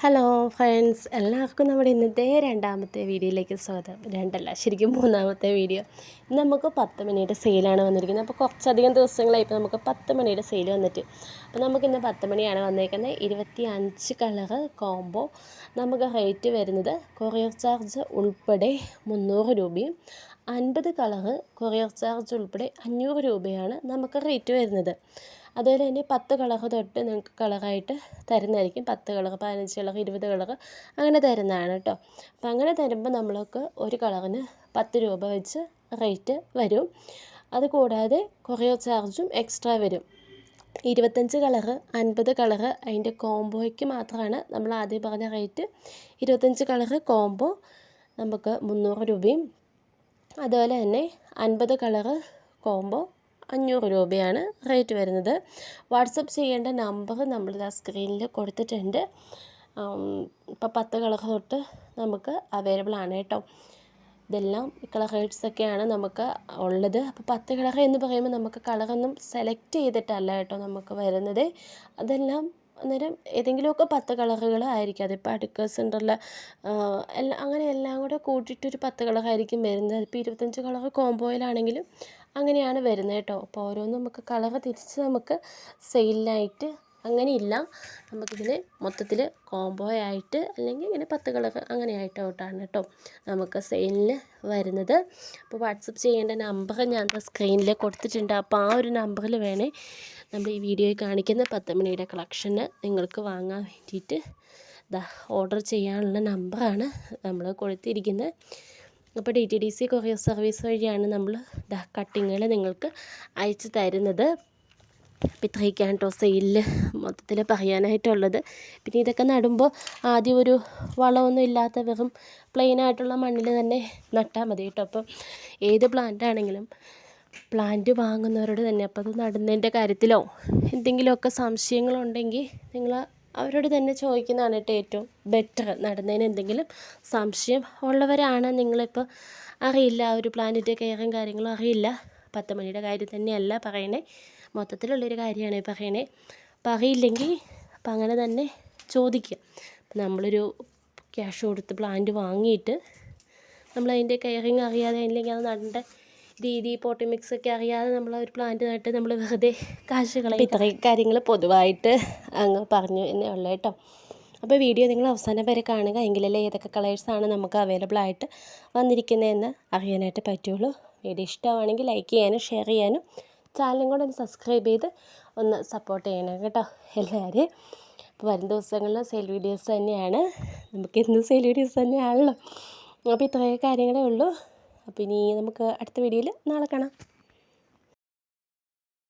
Hello friends എല്ലാവർക്കും നമ്മുടെ ഇന്നത്തെ രണ്ടാമത്തെ വീഡിയോയിലേക്ക് സ്വാഗതം. രണ്ടല്ല ശരിക്കും മൂന്നാമത്തെ വീഡിയോ. ഇന്ന് നമുക്ക് പത്ത് മണിയുടെ സെയിലാണ് വന്നിരിക്കുന്നത്. അപ്പോൾ കുറച്ചധികം ദിവസങ്ങളായി ഇപ്പോൾ നമുക്ക് പത്ത് മണിയുടെ സെയിൽ വന്നിട്ട്. അപ്പോൾ നമുക്കിന്ന് പത്ത് മണിയാണ് വന്നേക്കുന്നത്. ഇരുപത്തി അഞ്ച് കളറ് കോംബോ നമുക്ക് റേറ്റ് വരുന്നത് കൊറിയർ ചാർജ് ഉൾപ്പെടെ മുന്നൂറ് രൂപയും അൻപത് കളറ് കൊറിയർ ചാർജ് ഉൾപ്പെടെ അഞ്ഞൂറ് രൂപയാണ് നമുക്ക് റേറ്റ് വരുന്നത്. അതുപോലെ തന്നെ പത്ത് കളർ തൊട്ട് നിങ്ങൾക്ക് കളറായിട്ട് തരുന്നതായിരിക്കും. പത്ത് കളർ പതിനഞ്ച് കളർ ഇരുപത് കളർ അങ്ങനെ തരുന്നതാണ് കേട്ടോ. അപ്പം അങ്ങനെ തരുമ്പോൾ നമ്മൾക്ക് ഒരു കളറിന് പത്ത് രൂപ വെച്ച് റേറ്റ് വരും. അത് കൂടാതെ കൊറിയർ ചാർജും എക്സ്ട്രാ വരും. ഇരുപത്തഞ്ച് കളറ് അൻപത് കളറ് അതിന്റെ കോംബോയ്ക്ക് മാത്രമാണ് നമ്മൾ ആദ്യം പറഞ്ഞ റേറ്റ്. ഇരുപത്തഞ്ച് കളറ് കോംബോ നമുക്ക് മുന്നൂറ് രൂപയും അതുപോലെ തന്നെ അൻപത് കളറ് കോംബോ അഞ്ഞൂറ് രൂപയാണ് റേറ്റ് വരുന്നത്. വാട്സപ്പ് ചെയ്യേണ്ട നമ്പർ നമ്മൾ ആ സ്ക്രീനിൽ കൊടുത്തിട്ടുണ്ട്. ഇപ്പോൾ പത്ത് കളർ തൊട്ട് നമുക്ക് അവൈലബിൾ ആണ് കേട്ടോ. ഇതെല്ലാം കളർ റേറ്റ്സൊക്കെയാണ് നമുക്ക് ഉള്ളത്. അപ്പോൾ പത്ത് കളർ എന്ന് പറയുമ്പോൾ നമുക്ക് കളറൊന്നും സെലക്ട് ചെയ്തിട്ടല്ല കേട്ടോ നമുക്ക് വരുന്നത്. അതെല്ലാം അന്നേരം ഏതെങ്കിലുമൊക്കെ പത്ത് കളറുകൾ ആയിരിക്കും. അതിപ്പോൾ അടുക്കേഴ്സ് ഉണ്ടല്ലോ എല്ലാം അങ്ങനെ എല്ലാം കൂടെ കൂട്ടിയിട്ടൊരു പത്ത് കളറായിരിക്കും വരുന്നത്. അതിപ്പോൾ ഇരുപത്തഞ്ച് കളർ കോംബോയിലാണെങ്കിലും അങ്ങനെയാണ് വരുന്നത് കേട്ടോ. അപ്പോൾ ഓരോന്നും നമുക്ക് കളർ തിരിച്ച് നമുക്ക് സെയിലിനായിട്ട് അങ്ങനെയില്ല. നമുക്കിതിന് മൊത്തത്തിൽ കോംബോ ആയിട്ട് അല്ലെങ്കിൽ ഇങ്ങനെ പത്ത് കളർ ഔട്ടാണ് കേട്ടോ. നമുക്ക് സെയിലിൽ വരുന്നത്. അപ്പോൾ വാട്സപ്പ് ചെയ്യേണ്ട നമ്പർ ഞാൻ സ്ക്രീനിൽ കൊടുത്തിട്ടുണ്ട്. അപ്പോൾ ആ ഒരു നമ്പറിൽ വേണേ നമ്മൾ ഈ വീഡിയോയിൽ കാണിക്കുന്ന പത്ത് മണിയുടെ കളക്ഷന് നിങ്ങൾക്ക് വാങ്ങാൻ വേണ്ടിയിട്ട് ദാ ഓർഡർ ചെയ്യാനുള്ള നമ്പറാണ് നമ്മൾ കൊടുത്തിരിക്കുന്നത് അപ്പോൾ D T D C courier service വഴിയാണ് നമ്മൾ ദാ കട്ടിങ്ങുകൾ നിങ്ങൾക്ക് അയച്ചു തരുന്നത്. അപ്പോൾ ഇത്രയൊക്കെയാണ് കേട്ടോ സെയിലിൽ മൊത്തത്തിൽ പറയാനായിട്ടുള്ളത്. പിന്നെ ഇതൊക്കെ നടുമ്പോൾ ആദ്യം ഒരു വളമൊന്നും ഇല്ലാത്ത വെറും പ്ലെയിൻ ആയിട്ടുള്ള മണ്ണിൽ തന്നെ നട്ടാൽ മതി കേട്ടോ. അപ്പം ഏത് പ്ലാന്റ് ആണെങ്കിലും പ്ലാന്റ് വാങ്ങുന്നവരോട് തന്നെ അപ്പോൾ അത് നടുന്നതിന്റെ കാര്യത്തിലോ എന്തെങ്കിലുമൊക്കെ സംശയങ്ങളുണ്ടെങ്കിൽ നിങ്ങൾ അവരോട് തന്നെ ചോദിക്കുന്നതാണ് കേട്ടോ ഏറ്റവും ബെറ്റർ നടുന്നതിന് എന്തെങ്കിലും സംശയം ഉള്ളവരാണ് നിങ്ങളിപ്പോൾ അറിയില്ല ഒരു പ്ലാന്റിന്റെ കെയറും കാര്യങ്ങളും അറിയില്ല. പത്ത് മണിയുടെ കാര്യം തന്നെയല്ല പറയണേ. മൊത്തത്തിലുള്ളൊരു കാര്യമാണ് പറയണേ. അപ്പം അറിയില്ലെങ്കിൽ അപ്പം അങ്ങനെ തന്നെ ചോദിക്കുക. അപ്പം നമ്മളൊരു ക്യാഷ് കൊടുത്ത് പ്ലാന്റ് വാങ്ങിയിട്ട് നമ്മളതിന്റെ കെയറിങ് അറിയാതെ അല്ലെങ്കിൽ അത് നടേണ്ട രീതി പോട്ടി മിക്സ് ഒക്കെ അറിയാതെ നമ്മൾ ഒരു പ്ലാന്റ് നട്ട് നമ്മൾ വെറുതെ കാശ് കളയും ഇത്രയും കാര്യങ്ങൾ പൊതുവായിട്ട് അങ്ങ് പറഞ്ഞു എന്നേ ഉള്ളൂ കേട്ടോ. അപ്പോൾ വീഡിയോ നിങ്ങൾ അവസാനം വരെ കാണുക. എങ്കിലല്ലേ ഏതൊക്കെ കളേഴ്സാണ് നമുക്ക് അവൈലബിൾ ആയിട്ട് വന്നിരിക്കുന്നതെന്ന് അറിയാനായിട്ട് പറ്റുള്ളൂ. വീഡിയോ ഇഷ്ടമാണെങ്കിൽ ലൈക്ക് ചെയ്യാനും ഷെയർ ചെയ്യാനും ചാനലും കൂടെ ഒന്ന് സബ്സ്ക്രൈബ് ചെയ്ത് ഒന്ന് സപ്പോർട്ട് ചെയ്യണം കേട്ടോ എല്ലാവരും. അപ്പോൾ വരും ദിവസങ്ങളിൽ സെയിൽ വീഡിയോസ് തന്നെയാണ്. നമുക്ക് എന്നും സെയിൽ വീഡിയോസ് തന്നെയാണല്ലോ. അപ്പോൾ ഇത്രയൊക്കെ കാര്യങ്ങളേ ഉള്ളൂ. അപ്പോൾ ഇനി നമുക്ക് അടുത്ത വീഡിയോയിൽ നാളെ കാണാം.